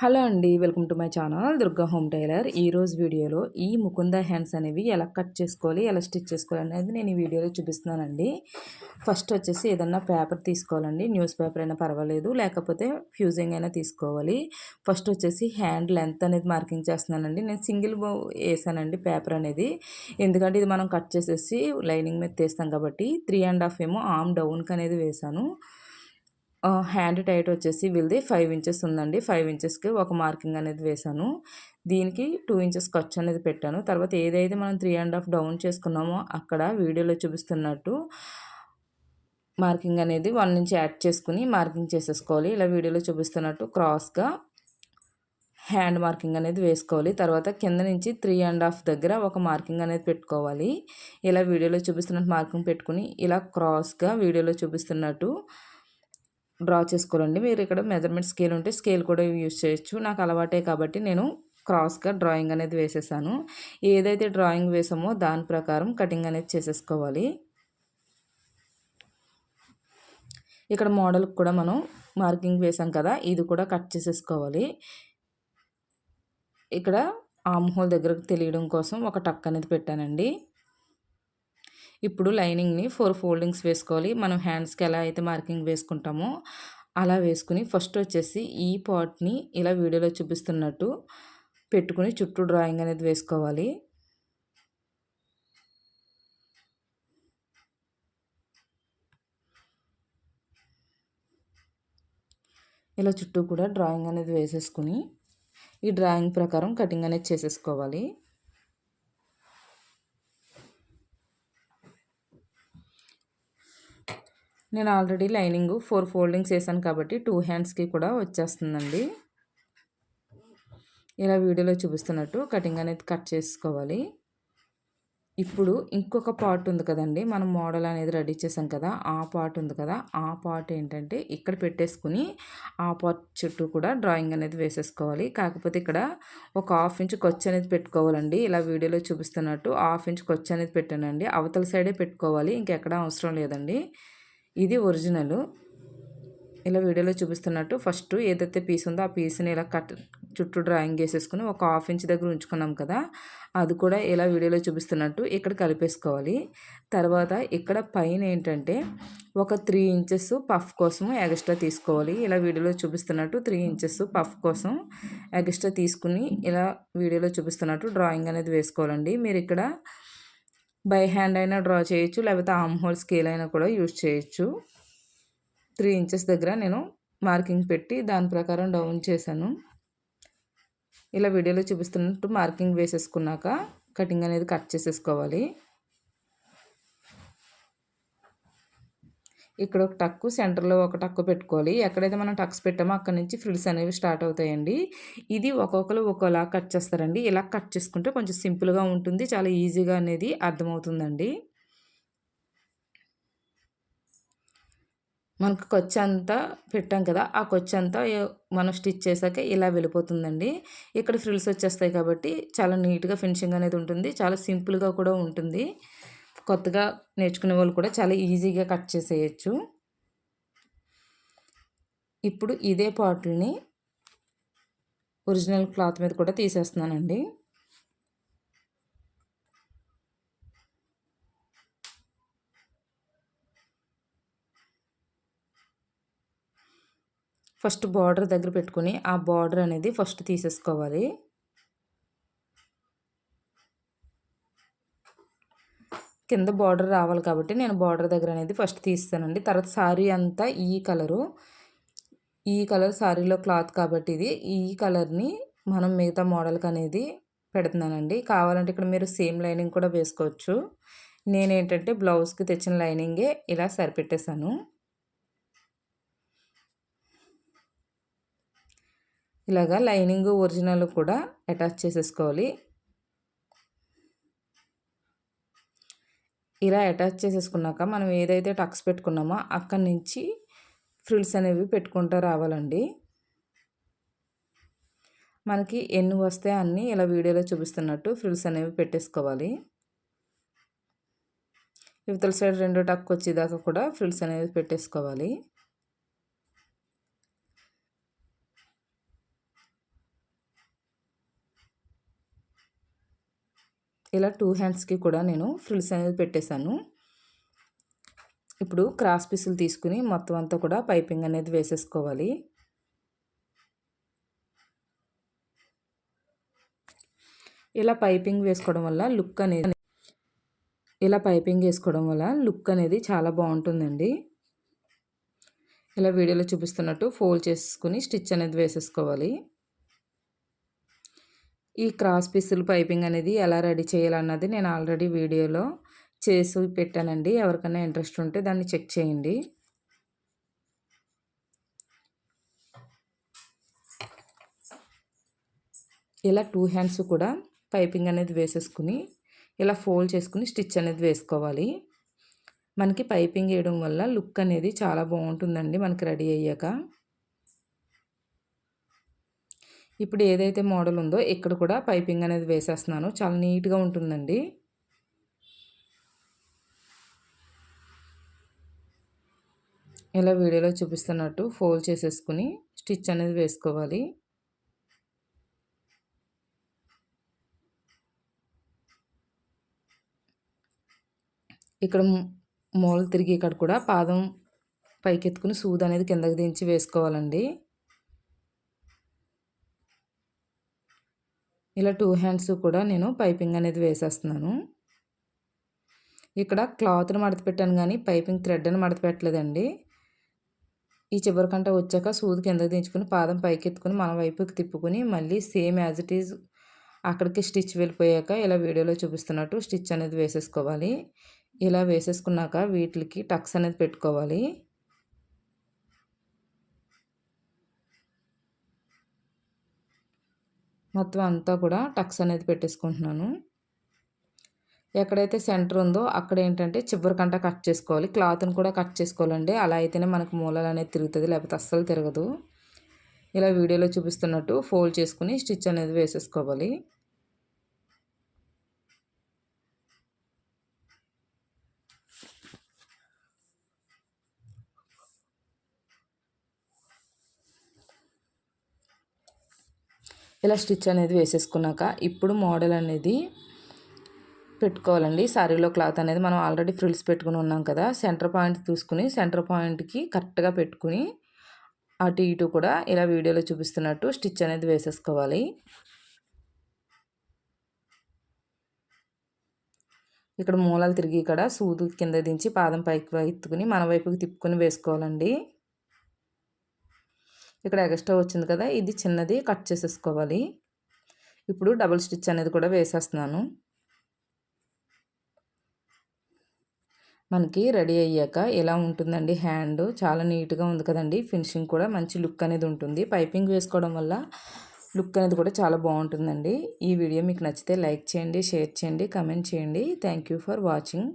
Hello అండి welcome to my channel Durga home tailor. ఈరోజు వీడియోలో ఈ ముకుంద హ్యాండ్స్ అనేవి ఎలా కట్ చేసుకోవాలి ఎలా స్టిచ్ చేసుకోవాలి అనేది నేను ఈ వీడియోలో చూపిస్తున్నానండి. ఫస్ట్ వచ్చేసి ఏదన్నా పేపర్ తీసుకోవాలండి. న్యూస్ పేపర్ అయినా పర్వాలేదు లేకపోతే ఫ్యూజింగ్ అయినా తీసుకోవాలి. ఫస్ట్ వచ్చేసి హ్యాండ్ లెంత్ అనేది మార్కింగ్ చేస్తున్నానండి. నేను సింగిల్ వేసానండి పేపర్ అనేది. ఎందుకంటే ఇది మనం కట్ చేసేసి లైనింగ్ మీద తీస్తాం కాబట్టి త్రీ అండ్ హాఫ్ ఏమో ఆమ్ డౌన్కి అనేది వేసాను. హ్యాండ్ టైట్ వచ్చేసి వీళ్ళది ఫైవ్ ఇంచెస్ ఉందండి. ఫైవ్ ఇంచెస్కి ఒక మార్కింగ్ అనేది వేశాను. దీనికి టూ ఇంచెస్ ఖర్చు అనేది పెట్టాను. తర్వాత ఏదైతే మనం త్రీ అండ్ హాఫ్ డౌన్ చేసుకున్నామో అక్కడ వీడియోలో చూపిస్తున్నట్టు మార్కింగ్ అనేది వన్ నుంచి యాడ్ చేసుకుని మార్కింగ్ చేసేసుకోవాలి. ఇలా వీడియోలో చూపిస్తున్నట్టు క్రాస్గా హ్యాండ్ మార్కింగ్ అనేది వేసుకోవాలి. తర్వాత కింద నుంచి త్రీ అండ్ హాఫ్ దగ్గర ఒక మార్కింగ్ అనేది పెట్టుకోవాలి. ఇలా వీడియోలో చూపిస్తున్నట్టు మార్కింగ్ పెట్టుకుని ఇలా క్రాస్గా వీడియోలో చూపిస్తున్నట్టు డ్రా చేసుకోవాలండి. మీరు ఇక్కడ మెజర్మెంట్ స్కేల్ ఉంటే స్కేల్ కూడా యూజ్ చేయొచ్చు. నాకు అలవాటే కాబట్టి నేను క్రాస్గా డ్రాయింగ్ అనేది వేసేసాను. ఏదైతే డ్రాయింగ్ వేసామో దాని ప్రకారం కటింగ్ అనేది చేసేసుకోవాలి. ఇక్కడ మోడల్కి కూడా మనం మార్కింగ్ వేసాం కదా ఇది కూడా కట్ చేసేసుకోవాలి. ఇక్కడ ఆమ్ హోల్ దగ్గరకు తెలియడం కోసం ఒక టక్ అనేది పెట్టానండి. ఇప్పుడు లైనింగ్ని ఫోర్ ఫోల్డింగ్స్ వేసుకోవాలి. మనం హ్యాండ్స్కి ఎలా అయితే మార్కింగ్ వేసుకుంటామో అలా వేసుకుని ఫస్ట్ వచ్చేసి ఈ పాట్ని ఇలా వీడియోలో చూపిస్తున్నట్టు పెట్టుకుని చుట్టూ డ్రాయింగ్ అనేది వేసుకోవాలి. ఇలా చుట్టూ కూడా డ్రాయింగ్ అనేది వేసేసుకుని ఈ డ్రాయింగ్ ప్రకారం కటింగ్ అనేది చేసేసుకోవాలి. నేను ఆల్రెడీ లైనింగ్ ఫోర్ ఫోల్డింగ్స్ వేసాను కాబట్టి టూ హ్యాండ్స్కి కూడా వచ్చేస్తుందండి. ఇలా వీడియోలో చూపిస్తున్నట్టు కటింగ్ అనేది కట్ చేసుకోవాలి. ఇప్పుడు ఇంకొక పార్ట్ ఉంది కదండి మనం మోడల్ అనేది రెడీ చేసాం కదా ఆ పార్ట్ ఉంది కదా ఆ పార్ట్ ఏంటంటే ఇక్కడ పెట్టేసుకుని ఆ పార్ట్ చుట్టూ కూడా డ్రాయింగ్ అనేది వేసేసుకోవాలి. కాకపోతే ఇక్కడ ఒక హాఫ్ ఇంచ్ కొచ్చి అనేది పెట్టుకోవాలండి. ఇలా వీడియోలో చూపిస్తున్నట్టు హాఫ్ ఇంచ్ కొచ్చి అనేది పెట్టానండి. అవతల సైడే పెట్టుకోవాలి ఇంకెక్కడ అవసరం లేదండి. ఇది ఒరిజినల్ ఇలా వీడియోలో చూపిస్తున్నట్టు ఫస్ట్ ఏదైతే పీస్ ఉందో ఆ పీస్ని ఇలా కట్ చుట్టూ డ్రాయింగ్ చేసేసుకుని ఒక హాఫ్ ఇంచ్ దగ్గర ఉంచుకున్నాం కదా అది కూడా ఇలా వీడియోలో చూపిస్తున్నట్టు ఇక్కడ కలిపేసుకోవాలి. తర్వాత ఇక్కడ పైన ఏంటంటే ఒక త్రీ ఇంచెస్ పఫ్ కోసం ఎగస్ట్రా తీసుకోవాలి. ఇలా వీడియోలో చూపిస్తున్నట్టు త్రీ ఇంచెస్ పఫ్ కోసం ఎగస్ట్రా తీసుకుని ఇలా వీడియోలో చూపిస్తున్నట్టు డ్రాయింగ్ అనేది వేసుకోవాలండి. మీరు ఇక్కడ బై హ్యాండ్ అయినా డ్రా చేయొచ్చు లేకపోతే ఆమ్ హోల్ స్కేల్ అయినా కూడా యూజ్ చేయొచ్చు. త్రీ ఇంచెస్ దగ్గర నేను మార్కింగ్ పెట్టి దాని ప్రకారం డౌన్ చేశాను. ఇలా వీడియోలో చూపిస్తున్నట్టు మార్కింగ్ వేసేసుకున్నాక కటింగ్ అనేది కట్ చేసేసుకోవాలి. ఇక్కడ ఒక టక్కు సెంటర్లో ఒక టక్కు పెట్టుకోవాలి. ఎక్కడైతే మనం టక్స్ పెట్టామో అక్కడ నుంచి ఫ్రిల్స్ అనేవి స్టార్ట్ అవుతాయండి. ఇది ఒక్కొక్కరు ఒక్కోలా కట్ చేస్తారండి. ఇలా కట్ చేసుకుంటే కొంచెం సింపుల్గా ఉంటుంది చాలా ఈజీగా అనేది అర్థమవుతుందండి. మనకు కొచ్చి అంతా పెట్టాం కదా ఆ కొచ్చి అంతా మనం స్టిచ్ చేశాక ఇలా వెళ్ళిపోతుందండి. ఇక్కడ ఫ్రిల్స్ వచ్చేస్తాయి కాబట్టి చాలా నీట్గా ఫినిషింగ్ అనేది ఉంటుంది చాలా సింపుల్గా కూడా ఉంటుంది. కొత్తగా నేర్చుకునే వాళ్ళు కూడా చాలా ఈజీగా కట్ చేసేయచ్చు. ఇప్పుడు ఇదే పాటల్ని ఒరిజినల్ క్లాత్ మీద కూడా తీసేస్తున్నానండి. ఫస్ట్ బార్డర్ దగ్గర పెట్టుకుని ఆ బార్డర్ అనేది ఫస్ట్ తీసేసుకోవాలి. కింద బార్డర్ రావాలి కాబట్టి నేను బార్డర్ దగ్గర అనేది ఫస్ట్ తీస్తానండి. తర్వాత శారీ అంతా ఈ కలరు. ఈ కలర్ శారీలో క్లాత్ కాబట్టి ఇది. ఈ కలర్ని మనం మిగతా మోడల్కి అనేది పెడుతున్నానండి. కావాలంటే ఇక్కడ మీరు సేమ్ లైనింగ్ కూడా వేసుకోవచ్చు. నేనేంటంటే బ్లౌజ్కి తెచ్చిన లైనింగే ఇలా సరిపెట్టేశాను. ఇలాగా లైనింగ్ ఒరిజినల్ కూడా అటాచ్ చేసేసుకోవాలి. ఇలా అటాచ్ చేసేసుకున్నాక మనం ఏదైతే టక్స్ పెట్టుకున్నామో అక్కడి నుంచి ఫ్రిల్స్ అనేవి పెట్టుకుంటూ రావాలండి. మనకి ఎన్ని వస్తే అన్నీ ఇలా వీడియోలో చూపిస్తున్నట్టు ఫ్రిల్స్ అనేవి పెట్టేసుకోవాలి. ఇవతల సైడ్ రెండు టక్ వచ్చేదాకా కూడా ఫ్రిల్స్ అనేవి పెట్టేసుకోవాలి. ఇలా టూ హ్యాండ్స్కి కూడా నేను ఫ్రిల్స్ అనేది పెట్టేశాను. ఇప్పుడు క్రాస్ పీసులు తీసుకుని మొత్తం అంతా కూడా పైపింగ్ అనేది వేసేసుకోవాలి. ఇలా పైపింగ్ వేసుకోవడం వల్ల లుక్ అనేది ఇలా పైపింగ్ వేసుకోవడం వల్ల లుక్ అనేది చాలా బాగుంటుందండి. ఇలా వీడియోలో చూపిస్తున్నట్టు ఫోల్డ్ చేసుకుని స్టిచ్ అనేది వేసేసుకోవాలి. ఈ క్రాస్ పీసులు పైపింగ్ అనేది ఎలా రెడీ చేయాలన్నది నేను ఆల్రెడీ వీడియోలో చేసి పెట్టానండి. ఎవరికైనా ఇంట్రెస్ట్ ఉంటే దాన్ని చెక్ చేయండి. ఇలా టూ హ్యాండ్స్ కూడా పైపింగ్ అనేది వేసేసుకుని ఇలా ఫోల్డ్ చేసుకుని స్టిచ్ అనేది వేసుకోవాలి. మనకి పైపింగ్ వేయడం వల్ల లుక్ అనేది చాలా బాగుంటుందండి మనకి రెడీ అయ్యాక. ఇప్పుడు ఏదైతే మోడల్ ఉందో ఇక్కడ కూడా పైపింగ్ అనేది వేసేస్తున్నాను. చాలా నీట్గా ఉంటుందండి. ఇలా వీడియోలో చూపిస్తున్నట్టు ఫోల్డ్ చేసేసుకుని స్టిచ్ అనేది వేసుకోవాలి. ఇక్కడ మూల తిరిగి ఇక్కడ కూడా పాదం పైకెత్తుకుని సూది అనేది కిందకి దించి వేసుకోవాలండి. ఇలా టూ హ్యాండ్స్ కూడా నేను పైపింగ్ అనేది వేసేస్తున్నాను. ఇక్కడ క్లాత్ని మడత పెట్టాను కానీ పైపింగ్ థ్రెడ్ అని మడత పెట్టలేదండి ఈ చివరికంట వచ్చాక సూది కిందకు దించుకుని పాదం పైకి ఎత్తుకుని మన వైపుకి తిప్పుకుని మళ్ళీ సేమ్ యాజ్ ఇట్ ఈజ్ అక్కడికి స్టిచ్ వెళ్ళిపోయాక ఇలా వీడియోలో చూపిస్తున్నట్టు స్టిచ్ అనేది వేసేసుకోవాలి. ఇలా వేసేసుకున్నాక వీటికి టక్స్ అనేది పెట్టుకోవాలి. మొత్తం అంతా కూడా టక్స్ అనేది పెట్టేసుకుంటున్నాను. ఎక్కడైతే సెంటర్ ఉందో అక్కడ ఏంటంటే చివరి కంట కట్ చేసుకోవాలి. క్లాత్ని కూడా కట్ చేసుకోవాలండి. అలా అయితేనే మనకు మూలలు అనేది తిరుగుతుంది లేకపోతే అస్సలు తిరగదు. ఇలా వీడియోలో చూపిస్తున్నట్టు ఫోల్డ్ చేసుకుని స్టిచ్ అనేది వేసేసుకోవాలి. ఇలా స్టిచ్ అనేది వేసేసుకున్నాక ఇప్పుడు మోడల్ అనేది పెట్టుకోవాలండి. శారీలో క్లాత్ అనేది మనం ఆల్రెడీ ఫ్రిల్స్ పెట్టుకుని ఉన్నాం కదా సెంటర్ పాయింట్ చూసుకుని సెంటర్ పాయింట్కి కరెక్ట్గా పెట్టుకుని అటు ఇటు కూడా ఇలా వీడియోలో చూపిస్తున్నట్టు స్టిచ్ అనేది వేసేసుకోవాలి. ఇక్కడ మూలాలు తిరిగి ఇక్కడ సూదు కింద దించి పాదం పైకి ఎత్తుకుని మన వైపుకి తిప్పుకొని వేసుకోవాలండి. ఇక్కడ ఎక్స్ట్రా వచ్చింది కదా ఇది చిన్నది కట్ చేసేసుకోవాలి. ఇప్పుడు డబుల్ స్టిచ్ అనేది కూడా వేసేస్తున్నాను. మనకి రెడీ అయ్యాక ఎలా ఉంటుందండి హ్యాండ్? చాలా నీట్గా ఉంది కదండి ఫినిషింగ్ కూడా మంచి లుక్ అనేది ఉంటుంది. పైపింగ్ వేసుకోవడం వల్ల లుక్ అనేది కూడా చాలా బాగుంటుందండి. ఈ వీడియో మీకు నచ్చితే లైక్ చేయండి షేర్ చేయండి కమెంట్ చేయండి. Thank for watching.